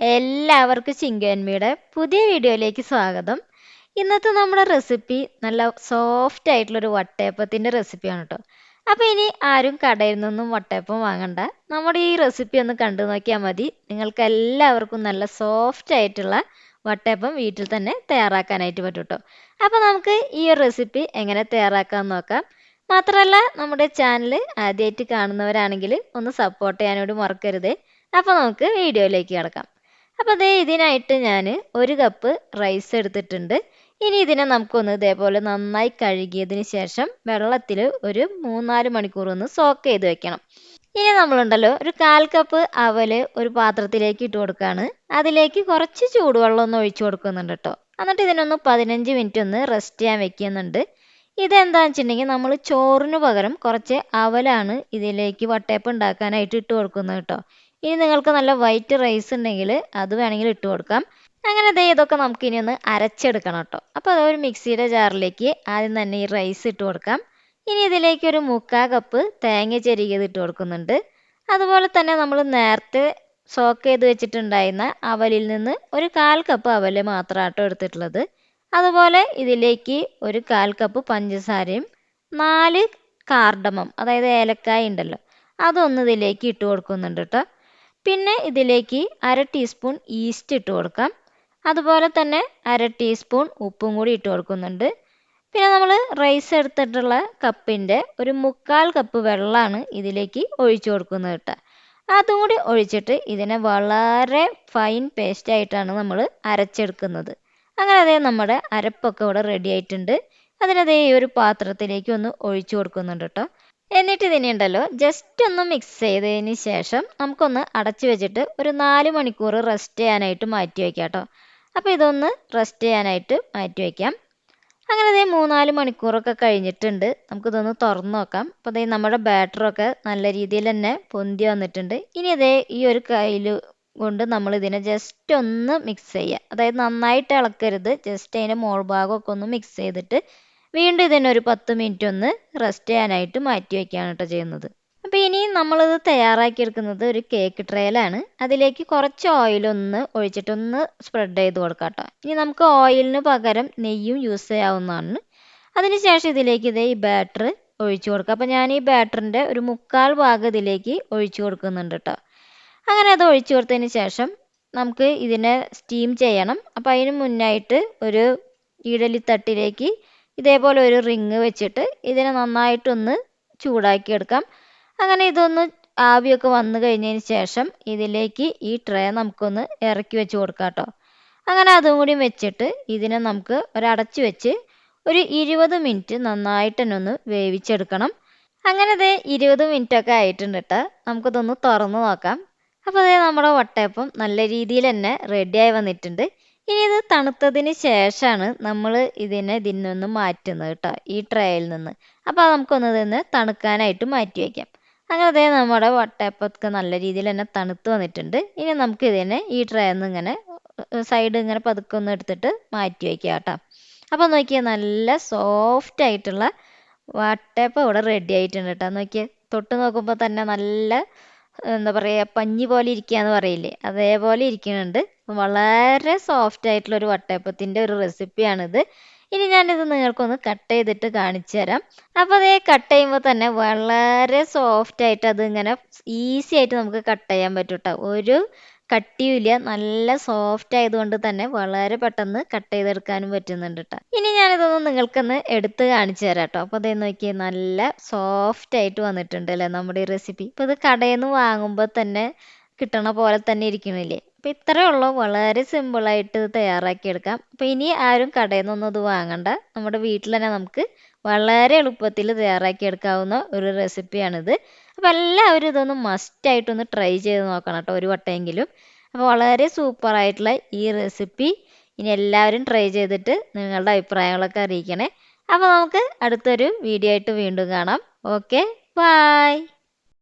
എല്ലാവർക്കും ചിങ്കന്മിയുടെ പുതിയ വീഡിയോയിലേക്ക് സ്വാഗതം. ഇന്നത്തെ നമ്മുടെ റെസിപ്പി നല്ല സോഫ്റ്റ് ആയിട്ടുള്ളൊരു വട്ടയപ്പത്തിന്റെ റെസിപ്പിയാണ് കേട്ടോ അപ്പോൾ ഇനി ആരും കടയിൽ നിന്നും വട്ടയപ്പം വാങ്ങണ്ട. നമ്മുടെ ഈ റെസിപ്പി ഒന്ന് കണ്ടു നോക്കിയാൽ മതി. നിങ്ങൾക്ക് എല്ലാവർക്കും നല്ല സോഫ്റ്റ് ആയിട്ടുള്ള വട്ടയപ്പം വീട്ടിൽ തന്നെ തയ്യാറാക്കാനായിട്ട് പറ്റും കേട്ടോ അപ്പോൾ നമുക്ക് ഈ ഒരു റെസിപ്പി എങ്ങനെ തയ്യാറാക്കാമെന്ന് നോക്കാം. മാത്രമല്ല നമ്മുടെ ചാനൽ ആദ്യമായിട്ട് കാണുന്നവരാണെങ്കിൽ ഒന്ന് സപ്പോർട്ട് ചെയ്യാനോട് മറക്കരുത്. അപ്പോൾ നമുക്ക് വീഡിയോയിലേക്ക് കിടക്കാം. അപ്പോൾ ദേ ഇതിനായിട്ട് ഞാൻ ഒരു കപ്പ് റൈസ് എടുത്തിട്ടുണ്ട്. ഇനി ഇതിനെ നമുക്കൊന്ന് ഇതേപോലെ നന്നായി കഴുകിയതിന് ശേഷം വെള്ളത്തിൽ ഒരു മൂന്നാൽ മണിക്കൂർ ഒന്ന് സോക്ക് ചെയ്ത് വെക്കണം. ഇനി നമ്മളുണ്ടല്ലോ ഒരു കാൽ കപ്പ് അവൽ ഒരു പാത്രത്തിലേക്ക് ഇട്ട് കൊടുക്കുകയാണ് അതിലേക്ക് കുറച്ച് ചൂടുവെള്ളം ഒന്ന് ഒഴിച്ചു കൊടുക്കുന്നുണ്ട് കേട്ടോ. എന്നിട്ട് ഇതിനൊന്ന് പതിനഞ്ച് മിനിറ്റ് ഒന്ന് റെസ്റ്റ് ചെയ്യാൻ വെക്കുന്നുണ്ട്. ഇതെന്താണെന്ന് വെച്ചിട്ടുണ്ടെങ്കിൽ നമ്മൾ ചോറിന് പകരം കുറച്ച് അവലാണ് ഇതിലേക്ക് വട്ടയപ്പം ഉണ്ടാക്കാനായിട്ട് ഇട്ട് കൊടുക്കുന്നത് കേട്ടോ. ഇനി നിങ്ങൾക്ക് നല്ല വൈറ്റ് റൈസ് ഉണ്ടെങ്കിൽ അത് വേണമെങ്കിൽ ഇട്ട് കൊടുക്കാം. അങ്ങനെ ദേ ഇതൊക്കെ നമുക്ക് ഇനി ഒന്ന് അരച്ചെടുക്കണം കേട്ടോ അപ്പോൾ അതൊരു മിക്സിയുടെ ജാറിലേക്ക് ആദ്യം തന്നെ ഈ റൈസ് ഇട്ട് കൊടുക്കാം. ഇനി ഇതിലേക്ക് ഒരു മുക്കാ കപ്പ് തേങ്ങ ചെരുകിയത് ഇട്ട് കൊടുക്കുന്നുണ്ട്. അതുപോലെ തന്നെ നമ്മൾ നേരത്തെ സോക്ക് ചെയ്ത് വെച്ചിട്ടുണ്ടായിരുന്ന അവലിൽ നിന്ന് ഒരു കാൽ കപ്പ് അവൽ മാത്രമാട്ടോ എടുത്തിട്ടുള്ളത്. അതുപോലെ ഇതിലേക്ക് ഒരു കാൽ കപ്പ് പഞ്ചസാരയും നാല് കാർഡമം അതായത് ഏലക്കായ ഉണ്ടല്ലോ അതൊന്ന് ഇതിലേക്ക് ഇട്ട് കൊടുക്കുന്നുണ്ട് കേട്ടോ പിന്നെ ഇതിലേക്ക് അര ടീസ്പൂൺ ഈസ്റ്റ് ഇട്ട് കൊടുക്കാം. അതുപോലെ തന്നെ അര ടീസ്പൂൺ ഉപ്പും കൂടി ഇട്ട് കൊടുക്കുന്നുണ്ട്. പിന്നെ നമ്മൾ റൈസ് എടുത്തിട്ടുള്ള കപ്പിന്റെ ഒരു മുക്കാൽ കപ്പ് വെള്ളമാണ് ഇതിലേക്ക് ഒഴിച്ചു കൊടുക്കുന്നത് കേട്ടോ. അതും കൂടി ഒഴിച്ചിട്ട് ഇതിനെ വളരെ ഫൈൻ പേസ്റ്റ് ആയിട്ടാണ് നമ്മൾ അരച്ചെടുക്കുന്നത്. അങ്ങനെ അതേ നമ്മുടെ അരപ്പൊക്കെ ഇവിടെ റെഡി ആയിട്ടുണ്ട്. അതിനതേ ഈ ഒരു പാത്രത്തിലേക്ക് ഒന്ന് ഒഴിച്ചു കൊടുക്കുന്നുണ്ട് കേട്ടോ. എന്നിട്ട് ഇതിനെ ഉണ്ടല്ലോ. ജസ്റ്റ് ഒന്ന് മിക്സ് ചെയ്തതിന് ശേഷം നമുക്കൊന്ന് അടച്ചു വെച്ചിട്ട് ഒരു നാല് മണിക്കൂർ റെസ്റ്റ് ചെയ്യാനായിട്ട് മാറ്റി വയ്ക്കാം കേട്ടോ. അപ്പോൾ ഇതൊന്ന് റെസ്റ്റ് ചെയ്യാനായിട്ട് മാറ്റി വയ്ക്കാം അങ്ങനെ ഇതേ മൂന്നാൽ മണിക്കൂറൊക്കെ കഴിഞ്ഞിട്ടുണ്ട്. നമുക്കിതൊന്ന് തുറന്ന് നോക്കാം. അപ്പോൾ ഇതേ നമ്മുടെ ബാറ്ററൊക്കെ നല്ല രീതിയിൽ തന്നെ പൊന്തി വന്നിട്ടുണ്ട്. ഇനി ഇതേ ഈ ഒരു കയ്യിൽ കൊണ്ട് നമ്മൾ ഇതിനെ ജസ്റ്റ് ഒന്ന് മിക്സ് ചെയ്യുക അതായത് നന്നായിട്ട് ഇളക്കരുത്. ജസ്റ്റ് അതിന്റെ മോൾ ഭാഗമൊക്കെ ഒന്ന് മിക്സ് ചെയ്തിട്ട് വീണ്ടും ഇതിനെ ഒരു പത്ത് മിനിറ്റ് ഒന്ന് റെസ്റ്റ് ചെയ്യാനായിട്ട് മാറ്റി വയ്ക്കുകയാണ് കേട്ടോ ചെയ്യുന്നത്. അപ്പോൾ ഇനി നമ്മളിത് തയ്യാറാക്കിയെടുക്കുന്നത് ഒരു കേക്ക് ട്രേയിലാണ് അതിലേക്ക് കുറച്ച് ഓയിലൊന്ന് ഒഴിച്ചിട്ടൊന്ന് സ്പ്രെഡ് ചെയ്ത് കൊടുക്കാം കേട്ടോ ഇനി നമുക്ക് ഓയിലിന് പകരം നെയ്യും യൂസ് ചെയ്യാവുന്നതാണ്. അതിനുശേഷം ഇതിലേക്ക് ഇതേ ഈ ബാറ്റർ ഒഴിച്ചു കൊടുക്കുക അപ്പോൾ ഞാൻ ഈ ബാറ്ററിന്റെ ഒരു മുക്കാൽ ഭാഗം ഇതിലേക്ക് ഒഴിച്ചു കൊടുക്കുന്നുണ്ട് കേട്ടോ അങ്ങനെ അത് ഒഴിച്ചു കൊടുത്തതിന് ശേഷം നമുക്ക് ഇതിനെ സ്റ്റീം ചെയ്യണം. അപ്പോൾ അതിന് മുന്നായിട്ട് ഒരു ഇഡലി തട്ടിലേക്ക് ഇതേപോലെ ഒരു റിങ് വെച്ചിട്ട് ഇതിനെ നന്നായിട്ടൊന്ന് ചൂടാക്കി എടുക്കാം അങ്ങനെ ഇതൊന്ന് ആവിയൊക്കെ വന്നു കഴിഞ്ഞതിന് ശേഷം ഇതിലേക്ക് ഈ ട്രേ നമുക്കൊന്ന് ഇറക്കി വെച്ച് കൊടുക്കാം കേട്ടോ അങ്ങനെ അതും കൂടി വെച്ചിട്ട് ഇതിനെ നമുക്ക് ഒരടച്ച് വെച്ച് ഒരു ഇരുപത് മിനിറ്റ് നന്നായിട്ട് തന്നെ ഒന്ന് വേവിച്ചെടുക്കണം. അങ്ങനെ ഇത് ഇരുപത് ഒക്കെ ആയിട്ടുണ്ട് കേട്ടോ നമുക്കിതൊന്ന് തുറന്ന് നോക്കാം. അപ്പോൾ അതേ നമ്മുടെ വട്ടയപ്പം നല്ല രീതിയിൽ തന്നെ റെഡിയായി വന്നിട്ടുണ്ട്. ഇനി ഇത് തണുത്തതിന് ശേഷമാണ് നമ്മൾ ഇതിനെ ഇതിനൊന്ന് മാറ്റുന്നത് കേട്ടോ ഈ ട്രേയിൽ നിന്ന്. അപ്പോൾ നമുക്കൊന്ന് ഇതിന്ന് തണുക്കാനായിട്ട് മാറ്റി വയ്ക്കാം അങ്ങനെ അതേ നമ്മുടെ വട്ടയപ്പമൊക്കെ നല്ല രീതിയിൽ തന്നെ തണുത്ത് വന്നിട്ടുണ്ട്. ഇനി നമുക്ക് ഇതിനെ ഈ ട്രേയിൽ നിന്ന് ഇങ്ങനെ സൈഡ് ഇങ്ങനെ പതുക്കെ ഒന്ന് എടുത്തിട്ട് മാറ്റി വയ്ക്കാം കേട്ടോ. അപ്പോൾ നോക്കിയാൽ നല്ല സോഫ്റ്റ് ആയിട്ടുള്ള വട്ടയപ്പം ഇവിടെ റെഡി ആയിട്ടുണ്ട് കേട്ടോ നോക്കിയാൽ തൊട്ട് നോക്കുമ്പോൾ തന്നെ നല്ല എന്താ പറയുക പഞ്ഞി പോലെ ഇരിക്കുക എന്ന് പറയില്ലേ? അതേപോലെ ഇരിക്കുന്നുണ്ട്. വളരെ സോഫ്റ്റ് ആയിട്ടുള്ള ഒരു വട്ടയപ്പത്തിന്റെ ഒരു റെസിപ്പിയാണിത് ഇനി ഞാനിത് നിങ്ങൾക്കൊന്ന് കട്ട് ചെയ്തിട്ട് കാണിച്ചു തരാം. അപ്പോൾ അതേ കട്ട് ചെയ്യുമ്പോൾ തന്നെ വളരെ സോഫ്റ്റ് ആയിട്ട് അത് ഇങ്ങനെ ഈസി ആയിട്ട് നമുക്ക് കട്ട് ചെയ്യാൻ പറ്റും ഒരു കട്ടിയുമില്ല നല്ല സോഫ്റ്റ് ആയതുകൊണ്ട് തന്നെ വളരെ പെട്ടെന്ന് കട്ട് ചെയ്തെടുക്കാനും പറ്റുന്നുണ്ട് കേട്ടോ ഇനി ഞാനിതൊന്ന് നിങ്ങൾക്കൊന്ന് എടുത്ത് കാണിച്ചു തരാം കേട്ടോ അപ്പോൾ അതേ നോക്കിയേ നല്ല സോഫ്റ്റ് ആയിട്ട് വന്നിട്ടുണ്ട് അല്ലേ നമ്മുടെ ഈ റെസിപ്പി ഇപ്പൊ ഇത് കടയിൽ നിന്ന് വാങ്ങുമ്പോൾ തന്നെ കിട്ടണ പോലെ തന്നെ ഇരിക്കണില്ലേ? അപ്പോൾ ഇത്രയേ ഉള്ളൂ. വളരെ സിമ്പിളായിട്ട് തയ്യാറാക്കിയെടുക്കാം. അപ്പോൾ ഇനി ആരും കടയിൽ നിന്നൊന്നും ഇത് വാങ്ങണ്ട. നമ്മുടെ വീട്ടിൽ തന്നെ നമുക്ക് വളരെ എളുപ്പത്തിൽ തയ്യാറാക്കിയെടുക്കാവുന്ന ഒരു റെസിപ്പിയാണിത് അപ്പോൾ എല്ലാവരും ഇതൊന്ന് മസ്റ്റായിട്ടൊന്ന് ട്രൈ ചെയ്ത് നോക്കണം കേട്ടോ ഒരു വട്ടമെങ്കിലും. അപ്പോൾ വളരെ സൂപ്പറായിട്ടുള്ള ഈ റെസിപ്പി ഇനി എല്ലാവരും ട്രൈ ചെയ്തിട്ട് നിങ്ങളുടെ അഭിപ്രായങ്ങളൊക്കെ അറിയിക്കണേ. അപ്പോൾ നമുക്ക് അടുത്തൊരു വീഡിയോ ആയിട്ട് വീണ്ടും കാണാം. Okay bye